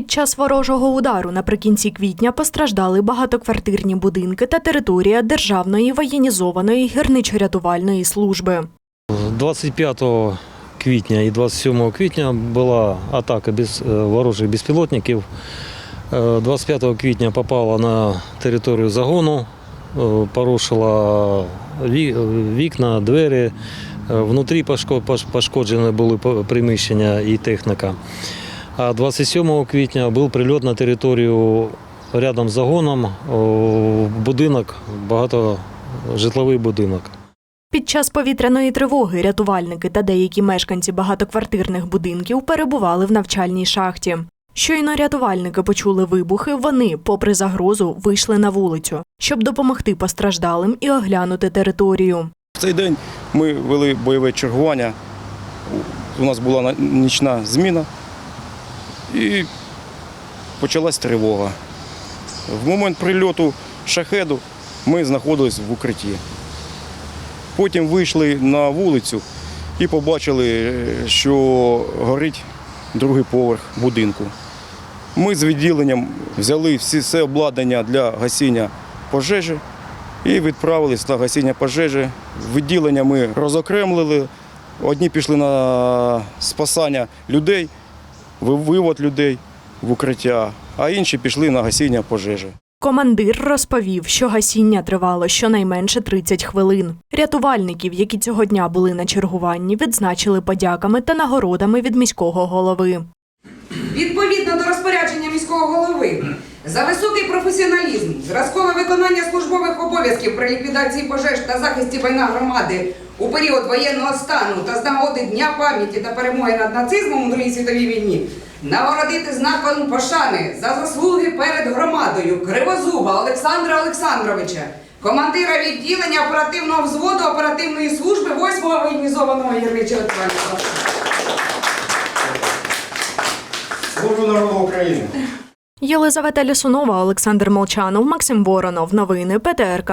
Під час ворожого удару наприкінці квітня постраждали багатоквартирні будинки та територія Державної воєнізованої гірничо-рятувальної служби. 25 квітня і 27 квітня була атака без, е, ворожих безпілотників. Е, 25 квітня попала на територію загону, е, порушила вікна, двері. Е, Внутрі пошкоджені були приміщення і техніка. А 27 квітня був прильот на територію рядом з загоном, будинок, багатожитловий будинок. Під час повітряної тривоги рятувальники та деякі мешканці багатоквартирних будинків перебували в навчальній шахті. Щойно рятувальники почули вибухи, вони, попри загрозу, вийшли на вулицю, щоб допомогти постраждалим і оглянути територію. В цей день ми вели бойове чергування. У нас була на- нічна зміна і почалась тривога. В момент прильоту шахеду ми знаходились в укритті. Потім вийшли на вулицю і побачили, е, що горить другий поверх будинку. Ми з відділенням взяли всі все обладнання для гасіння пожежі і відправились на гасіння пожежі. Відділення ми розокремлили. Одні пішли на спасання людей, вивод людей в укриття, а інші пішли на гасіння пожежі. Командир розповів, що гасіння тривало щонайменше 30 хвилин. Рятувальників, які цього дня були на чергуванні, відзначили подяками та нагородами від міського голови. Відповідно до розпорядження міського голови за високий професіоналізм, зразкове виконання службових обов'язків при ліквідації пожеж та захисті майна громади у період воєнного стану та з нагоди Дня пам'яті та перемоги над нацизмом у Другій світовій війні нагородити знаком пошани за заслуги перед громадою Кривозуба Олександра Олександровича, командира відділення оперативного взводу оперативної служби 8-го воєнізованого гірничого. Служу народу України! Єлизавета Лісунова, Олександр Молчанов, Максим Воронов. Новини ПТРК.